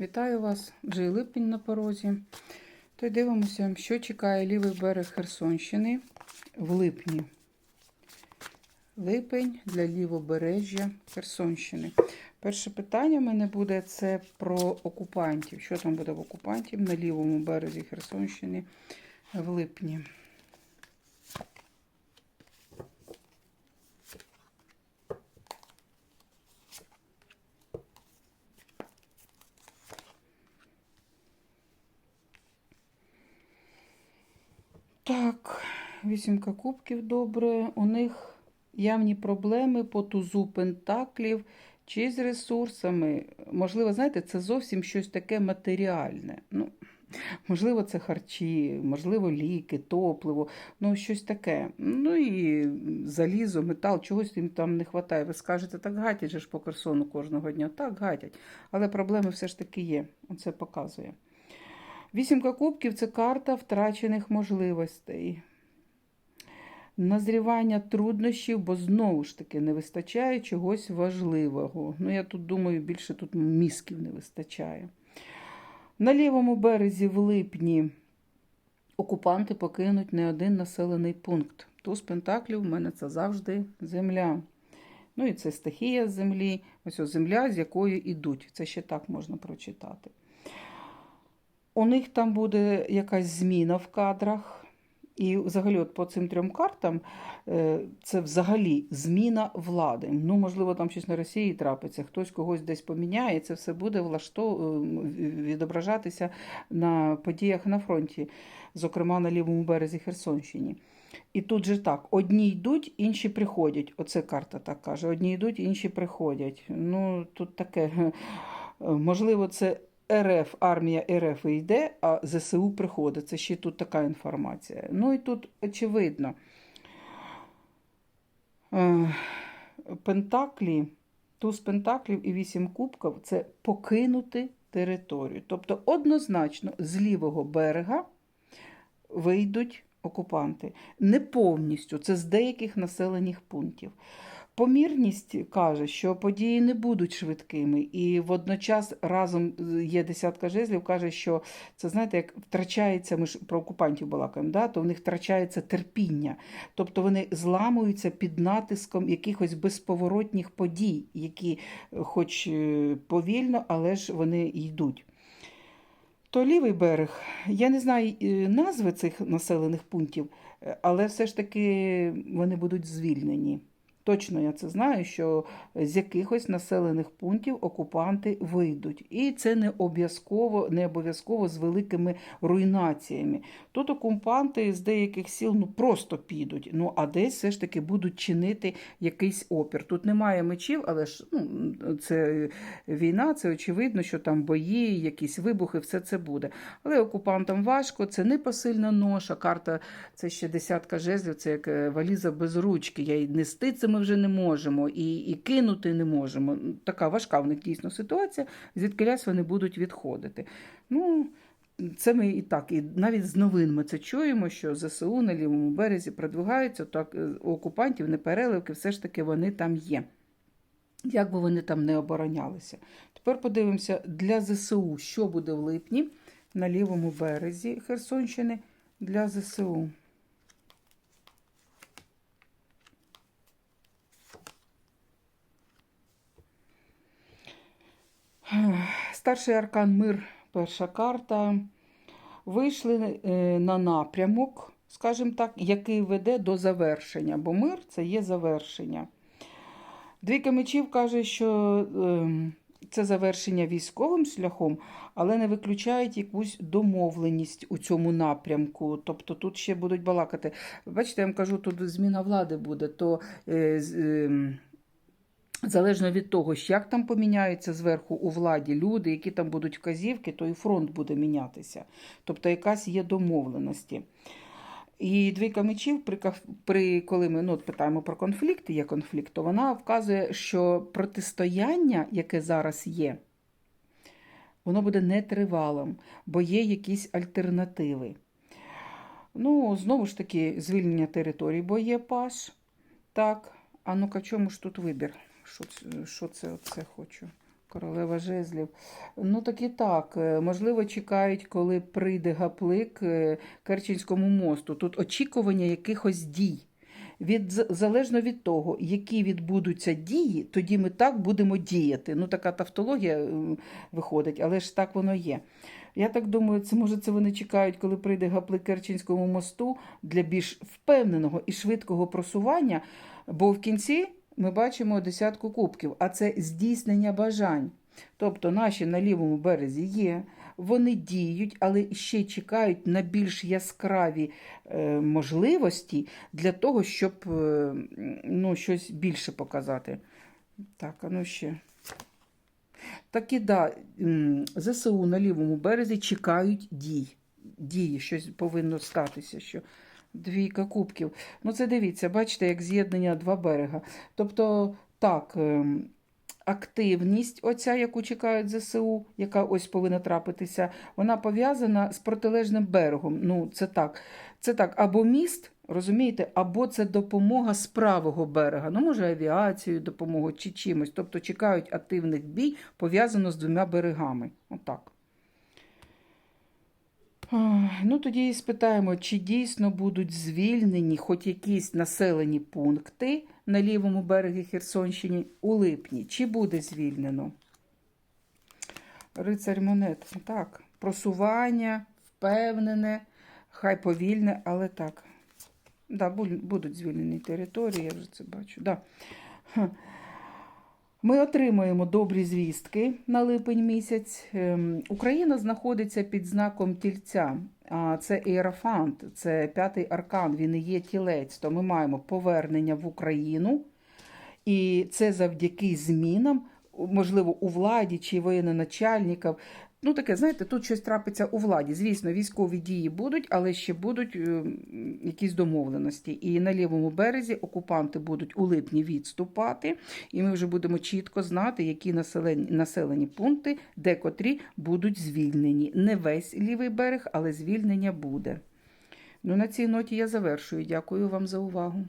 Вітаю вас! Вже і липень на порозі. То й дивимося, що чекає лівий берег Херсонщини в липні. Липень для лівобережжя Херсонщини. Перше питання в мене буде це про окупантів. Що там буде в окупантів на лівому березі Херсонщини в липні? Так, вісімка кубків добре. У них явні проблеми по тузу пентаклів чи з ресурсами. Можливо, знаєте, це зовсім щось таке матеріальне. Ну, Можливо, це харчі, можливо, ліки, топливо, ну щось таке. Ну і залізо, метал, чогось їм там не вистачає. Ви скажете, так гатять же ж по Херсону кожного дня. Так, гатять. Але проблеми все ж таки є. Оце показує. Вісімка кубків це карта втрачених можливостей. Назрівання труднощів, бо знову ж таки не вистачає чогось важливого. Ну, я тут думаю, більше тут мізків не вистачає. На лівому березі в липні окупанти покинуть не один населений пункт. Туз Пентаклів в мене це завжди земля. Ну і це стихія землі. Ось земля, з якою йдуть. Це ще так можна прочитати. У них там буде якась зміна в кадрах. І взагалі, от по цим трьом картам, е, це взагалі зміна влади. Ну, можливо, там щось на Росії трапиться, хтось когось десь поміняє, це все буде влаштов... відображатися на подіях на фронті, зокрема на лівому березі Херсонщині. І тут же так: одні йдуть, інші приходять. Оце карта так каже: одні йдуть, інші приходять. Ну, тут таке, можливо, це. РФ, армія РФ йде, а ЗСУ приходить. Це ще тут така інформація. Ну і тут очевидно. Пентаклі, туз Пентаклів і вісім кубків це покинути територію. Тобто, однозначно, з лівого берега вийдуть окупанти. Не повністю, це з деяких населених пунктів. Помірність каже, що події не будуть швидкими, і водночас разом є десятка жезлів, каже, що це знаєте, як втрачається, ми ж про окупантів балакаємо, да, то в них втрачається терпіння, тобто вони зламуються під натиском якихось безповоротніх подій, які, хоч повільно, але ж вони йдуть. То лівий берег, я не знаю назви цих населених пунктів, але все ж таки вони будуть звільнені. Точно я це знаю, що з якихось населених пунктів окупанти вийдуть. І це не обов'язково не обов'язково з великими руйнаціями. Тут окупанти з деяких сіл ну, просто підуть, ну а десь все ж таки будуть чинити якийсь опір. Тут немає мечів, але ж ну, це війна, це очевидно, що там бої, якісь вибухи, все це буде. Але окупантам важко, це не посильна ноша. Карта це ще десятка жезлів, це як валіза без ручки. Я й нести це ми вже не можемо, і і кинути не можемо. Така важка в них дійсно ситуація, звідкилясь вони будуть відходити. Ну, це ми і так, і навіть з новин ми це чуємо, що ЗСУ на лівому березі продвигаються, так у окупантів непереливки, все ж таки вони там є. Як би вони там не оборонялися. Тепер подивимося для ЗСУ, що буде в липні на лівому березі Херсонщини для ЗСУ. Старший аркан Мир, перша карта. Вийшли на напрямок, скажімо так, який веде до завершення, бо мир це є завершення. Двійка мечів каже, що це завершення військовим шляхом, але не виключають якусь домовленість у цьому напрямку. Тобто тут ще будуть балакати. Бачите, я вам кажу, тут зміна влади буде, то. Залежно від того, як там поміняються зверху у владі люди, які там будуть вказівки, то і фронт буде мінятися. Тобто якась є домовленості. І двійка мечів, при, коли ми ну, питаємо про конфлікт, є конфлікт, то вона вказує, що протистояння, яке зараз є, воно буде нетривалим, бо є якісь альтернативи. Ну, знову ж таки, звільнення територій, бо є паш. Так, а ну-ка, чому ж тут вибір? Що що це оце хочу? Королева жезлів. Ну так і так. Е, Можливо, чекають, коли прийде гаплик е, Керченському мосту. Тут очікування якихось дій. Від, залежно від того, які відбудуться дії, тоді ми так будемо діяти. Ну, така тавтологія е, виходить, але ж так воно є. Я так думаю, це може це вони чекають, коли прийде гаплик Керченському мосту для більш впевненого і швидкого просування, бо в кінці ми бачимо десятку кубків, а це здійснення бажань. Тобто наші на лівому березі є, вони діють, але ще чекають на більш яскраві е, можливості для того, щоб е, ну, щось більше показати. Так, а ну ще. Так і да, ЗСУ на лівому березі чекають дій. Дії, щось повинно статися. Що... Двійка кубків. Ну, це дивіться, бачите, як з'єднання два берега. Тобто, так, ем, активність, оця, яку чекають ЗСУ, яка ось повинна трапитися, вона пов'язана з протилежним берегом. Ну, це так. Це так, або міст, розумієте, або це допомога з правого берега. Ну, може, авіацією допомогу чи чимось. Тобто чекають активних бій, пов'язано з двома берегами. Отак. Ну, тоді і спитаємо, чи дійсно будуть звільнені хоч якісь населені пункти на лівому берегі Херсонщини у липні. Чи буде звільнено? Рицарь монет. Так, просування, впевнене, хай повільне, але так. Да, будуть звільнені території, я вже це бачу. Да. Ми отримуємо добрі звістки на липень місяць. Ем, Україна знаходиться під знаком тільця. А це Іерафант, це п'ятий аркан, він і є тілець. То ми маємо повернення в Україну, і це завдяки змінам, можливо, у владі чи воєнноначальників. Ну, таке, знаєте, тут щось трапиться у владі. Звісно, військові дії будуть, але ще будуть е, якісь домовленості. І на лівому березі окупанти будуть у липні відступати, і ми вже будемо чітко знати, які населені, населені пункти, де котрі будуть звільнені. Не весь лівий берег, але звільнення буде. Ну, на цій ноті я завершую. Дякую вам за увагу.